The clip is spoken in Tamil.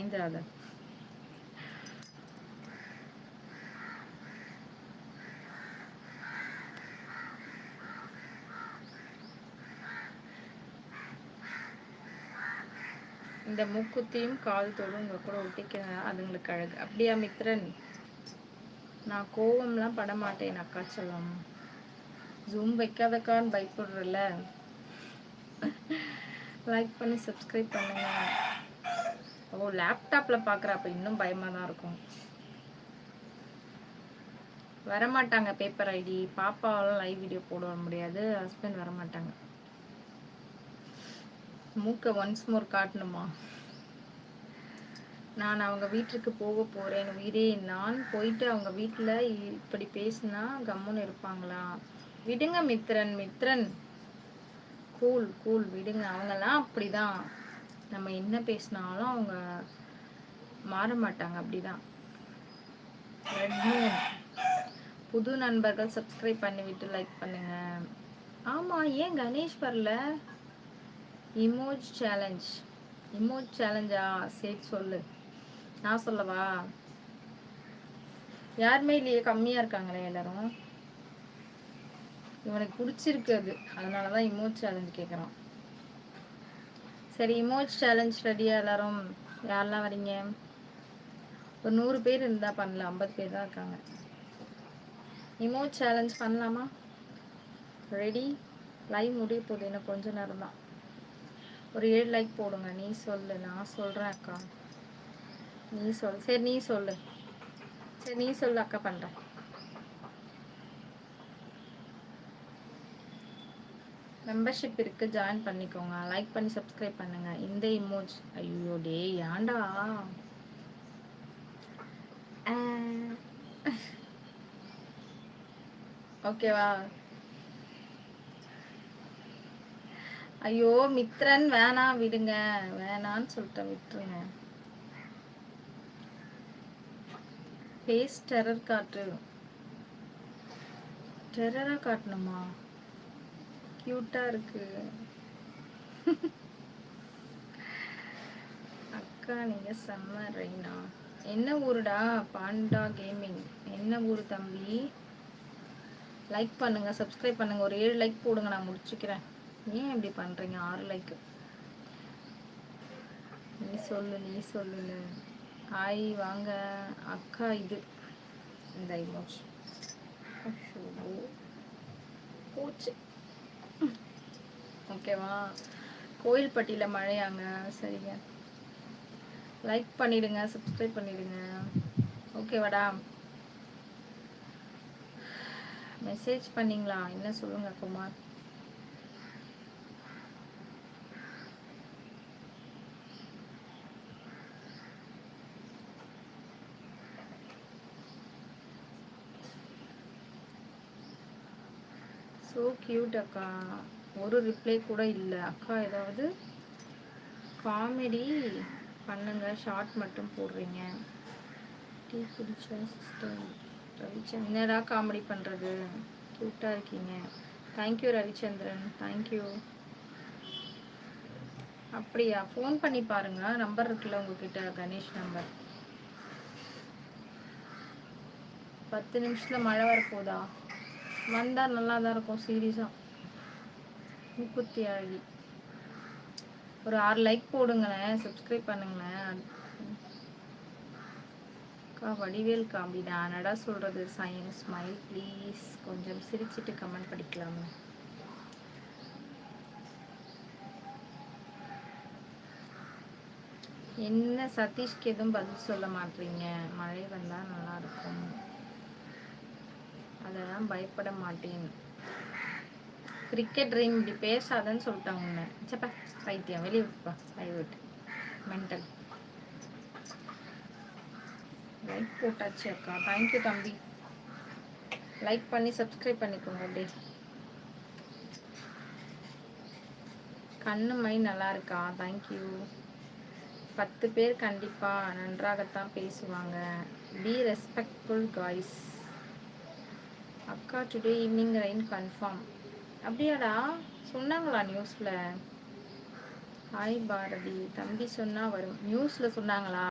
பயந்துடாத இந்த மூக்குத்தியும் கால் தோடும் உங்க கூட ஒட்டிக்கிறேன். அதுங்களுக்கு அழகு. அப்படியா மித்ரன்? நான் கோவம்லாம் பட மாட்டேன் அக்கா சொல்லம். ஜூம் வைக்காதக்கான்னு பயப்படுறல லைக் பண்ணி சப்ஸ்கிரைப் பண்ணுங்க. ஓ லேப்டாப்பில் பார்க்குற அப்போ இன்னும் பயமாக தான் இருக்கும். வரமாட்டாங்க பேப்பர் ஐடி பாப்பாவெல்லாம் லைவ் வீடியோ போட முடியாது. ஹஸ்பண்ட் வரமாட்டாங்க. மூக்கை ஒன்ஸ் மோர் காட்டணுமா? நான் அவங்க வீட்டுக்கு போக போகிறேன் உயிரே நான் போயிட்டு அவங்க வீட்டில் இப்படி பேசினா கம்முன்னு இருப்பாங்களா? விடுங்க மித்ரன் மித்ரன். கூல் கூல் விடுங்க. அவங்கெல்லாம் அப்படிதான். நம்ம என்ன பேசினாலும் அவங்க மாற மாட்டாங்க அப்படிதான். புது நண்பர்கள் சப்ஸ்கிரைப் பண்ணிவிட்டு லைக் பண்ணுங்க. ஆமாம் ஏன் கணேஷ் வரல? இமோஜ் சேலஞ்ச் இமோஜ் சேலஞ்சா சரி சொல்லு. நான் சொல்லவா? யாருமே இல்லையே கம்மியாக இருக்காங்களே எல்லாரும். இவனுக்கு பிடிச்சிருக்கு அது. அதனால தான் இமோஜ் சேலஞ்ச் கேட்குறான் சரி இமோஜ் சேலஞ்ச் ரெடியா எல்லாரும்? யாரெல்லாம் வரீங்க? ஒரு நூறு பேர் இருந்தால் பண்ணல ஐம்பது பேர் தான் இருக்காங்க. இமோஜ் சேலஞ்ச் பண்ணலாமா? ரெடி லைவ் முடிய போகுது. இன்னும் கொஞ்ச நேரம் தான். ஒரு ஏழு லைக் போடுங்க. நீ சொல்லு. நான் சொல்கிறேன் அக்கா. நீ சொல். சரி நீ சொல்லு. சரி நீ சொல்லு. அக்கா பண்ணுறேன் மெம்பர்ஷிப் இருக்கு ஜாயின் பண்ணிக்கோங்க. லைக் பண்ணி சப்ஸ்கிரைப் பண்ணுங்க. இந்த இமோஜ் ஐயோ டே ஏன்டா? ஓகேவா? ஐயோ மித்ரன் வேணாம் விடுங்க. வேணான்னு சொல்லிட்டேன் விட்டுருங்க. ஃபேஸ் டெரர் காட்டு. டெரரா காட்டணுமா? க்யூட்டாக இருக்கு. அக்கா நீங்கள் செம்ம ரெய்னா என்ன ஊருடா? பாண்டா கேமிங் என்ன ஊர் தம்பி? லைக் பண்ணுங்க சப்ஸ்கிரைப் பண்ணுங்க. ஒரு ஏழு லைக் போடுங்க நான் முடிச்சுக்கிறேன். ஏன் இப்படி பண்ணுறீங்க ஆறு லைக்கு நீ சொல்லு நீ சொல்லு. ஆய் வாங்க. அக்கா இது. இந்த இமோஜ் போச்சு. ஓகேவா? கோயில்பட்டியில் மழையாங்க. சரிங்க. லைக் பண்ணிடுங்க சப்ஸ்கிரைப் பண்ணிடுங்க. ஓகேவாடா? மெசேஜ் பண்ணிங்களா? என்ன சொல்லுங்க குமார்? ஸோ க்யூட் அக்கா. ஒரு ரிப்ளை கூட இல்லை. அக்கா ஏதாவது காமெடி பண்ணுங்க. ஷார்ட் மட்டும் போடுறீங்க. டீ குடிச்சா சிஸ்டர் ரவிச்சந்திரன் என்னடா காமெடி பண்ணுறது க்யூட்டாக இருக்கீங்க. Thank you Ravichandran. Thank you அப்படியா? ஃபோன் பண்ணி பாருங்க. நம்பர் இருக்குல்ல உங்ககிட்ட கணேஷ் நம்பர் பத்து நிமிஷத்தில் மழை வரப்போதா வந்தால் நல்லா தான் இருக்கும் சீரியஸாக முப்பத்தி அழகி ஒரு ஆறு லைக் போடுங்களேன் சப்ஸ்கிரைப் பண்ணுங்களேன். அக்கா வடிவேல் காமெடி நான் நடா சொல்கிறது சைன் ஸ்மைல் ப்ளீஸ் கொஞ்சம் சிரிச்சிட்டு கமெண்ட் படிக்கலாமே. என்ன சதீஷ்க்கு எதுவும் பதில் சொல்ல மாட்டீங்க மழை வந்தால் நல்லாயிருக்கும் அதெல்லாம் பயப்பட மாட்டேன். கிரிக்கெட் ட்ரீம் இப்படி பேசாதன்னு சொல்லிட்டாங்க உன்னை. சப்பா பைத்தியம் வெளியே விட்டுப்பா லைவ் விட்டு மென்டல் லைக் போட்டாச்சு அக்கா. தேங்க்யூ தம்பி. லைக் பண்ணி சப்ஸ்கிரைப் பண்ணிக்கோங்க அப்படியே கண்ணு மை நல்லா இருக்கா? தேங்க்யூ பத்து பேர் கண்டிப்பாக நன்றாகத்தான் பேசுவாங்க. பி ரெஸ்பெக்ட்ஃபுல் காய்ஸ் அக்கா டுடே ஈவினிங் ரெயின் கன்ஃபார்ம் அப்படியாடா? சொன்னாங்களா நியூஸில் ஹாய் பாரதி தம்பி சொன்னால் வரும். நியூஸில் சொன்னாங்களா?